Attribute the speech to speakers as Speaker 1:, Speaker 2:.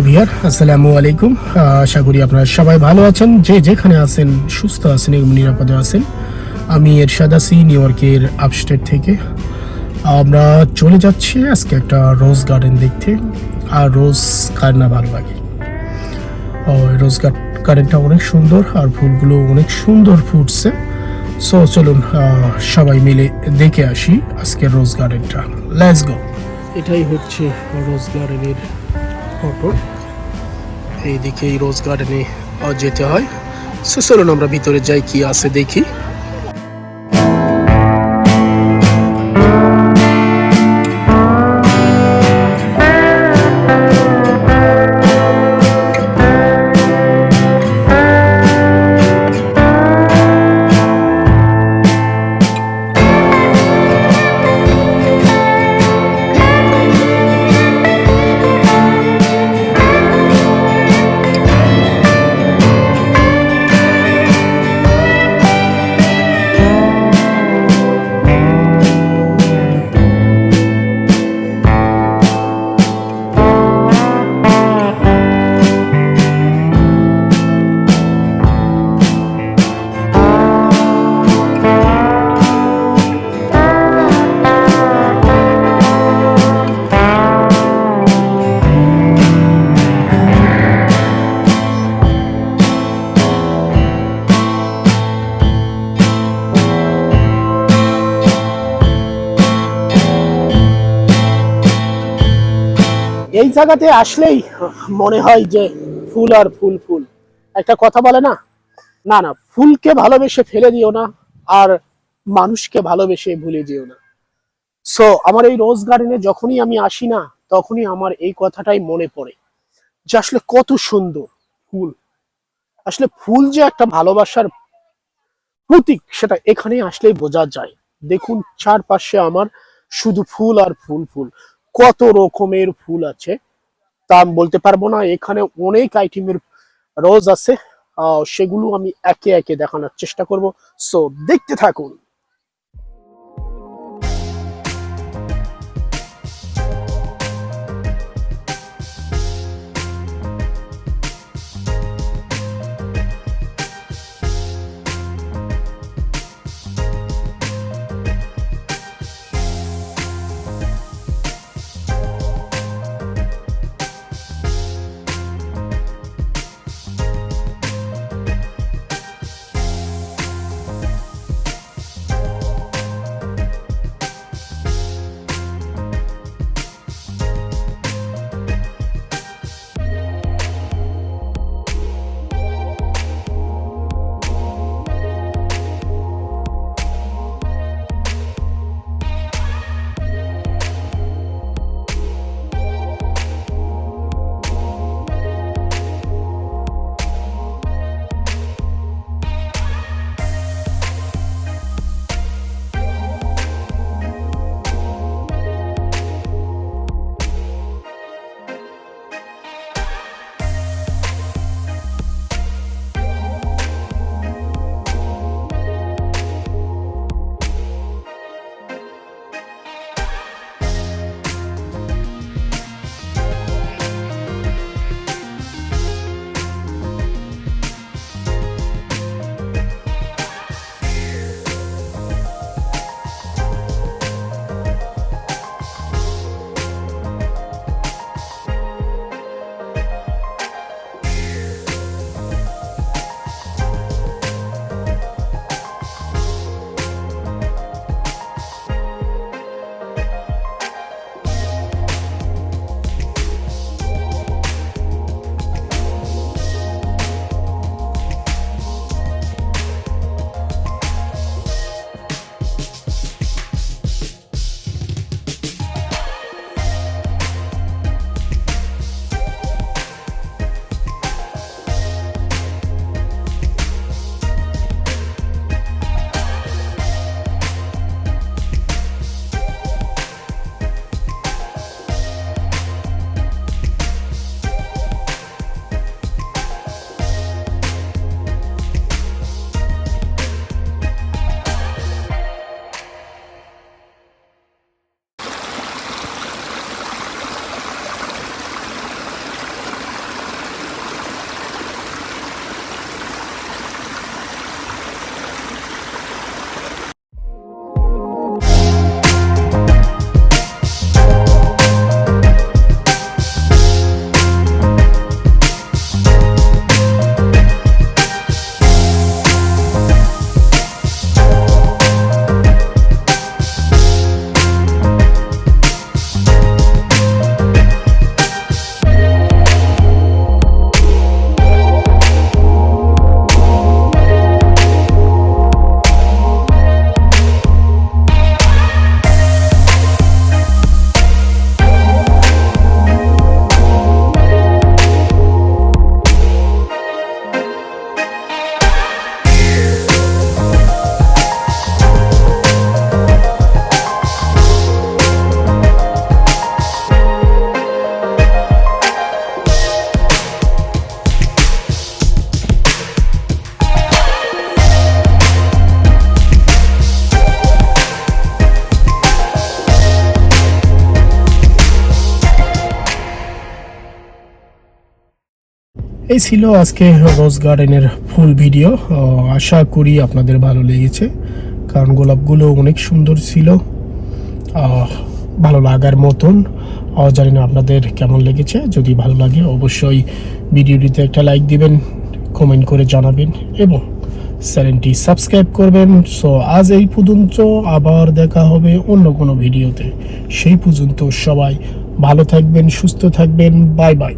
Speaker 1: ভিয়ার, আসসালামু আলাইকুম। আশা করি আপনারা সবাই ভালো আছেন। যে যেখানে আছেন, সুস্থ আছেন এবং নিরাপদে আছেন। আমি এরশাদ আছি, নিউ ইয়র্কের আপস্টেট থেকে। আমরা চলে যাচ্ছি আজকে একটা রোজ গার্ডেন দেখতে, আর রোজ কার না ভালো লাগে। রোজ গার্ডেনটা অনেক সুন্দর, আর ফুলগুলো অনেক সুন্দর ফুটছে। সো, চলুন সবাই মিলে দেখে আসি আজকের রোজ গার্ডেনটা। লেটস গো এটাই হচ্ছে রোজ গার্ডেনের ফটো এইদিকে এই রোজ গার্ডেনে যেতে হয়। সো চলুন আমরা ভিতরে যাই, কি আছে দেখি। জায়গাতে আসলেই মনে হয় যে ফুল আর ফুল ফুল। একটা কথা বলে না? না না, ফুলকে ভালোবেসে ফেলে দিও না, আর মানুষকে ভালোবেসে ভুলে যেও না। সো আমার এই রোজ গার্ডেনে যখনই আমি আসি না, তখনই আমার এই কথাটাই মনে পড়ে যে আসলে কত সুন্দর ফুল। আসলে ফুল যে একটা ভালোবাসার প্রতীক, সেটা এখানে আসলেই বোঝা যায়। দেখুন, চারপাশে আমার শুধু ফুল আর ফুল ফুল। কত রকমের ফুল আছে, তা আমি বলতে পারব না। এখানে অনেক আইটেমের রোজ আছে সেগুলো আমি একে একে দেখানোর চেষ্টা করব। সো দেখতে থাকুন। এই ছিল আজকে রোজ গার্ডেনের ফুল ভিডিও। আশা করি আপনাদের ভালো লেগেছে, কারণ গোলাপগুলো অনেক সুন্দর ছিল। ভালো লাগার মতন। জানি না আপনাদের কেমন লেগেছে। যদি ভালো লাগে, অবশ্যই ভিডিওটিতে একটা লাইক দিবেন কমেন্ট করে জানাবেন, এবং চ্যানেলটি সাবস্ক্রাইব করবেন। সো, আজ এই পর্যন্ত আবার দেখা হবে অন্য কোনো ভিডিওতে। সেই পর্যন্ত সবাই ভালো থাকবেন, সুস্থ থাকবেন। Bye bye.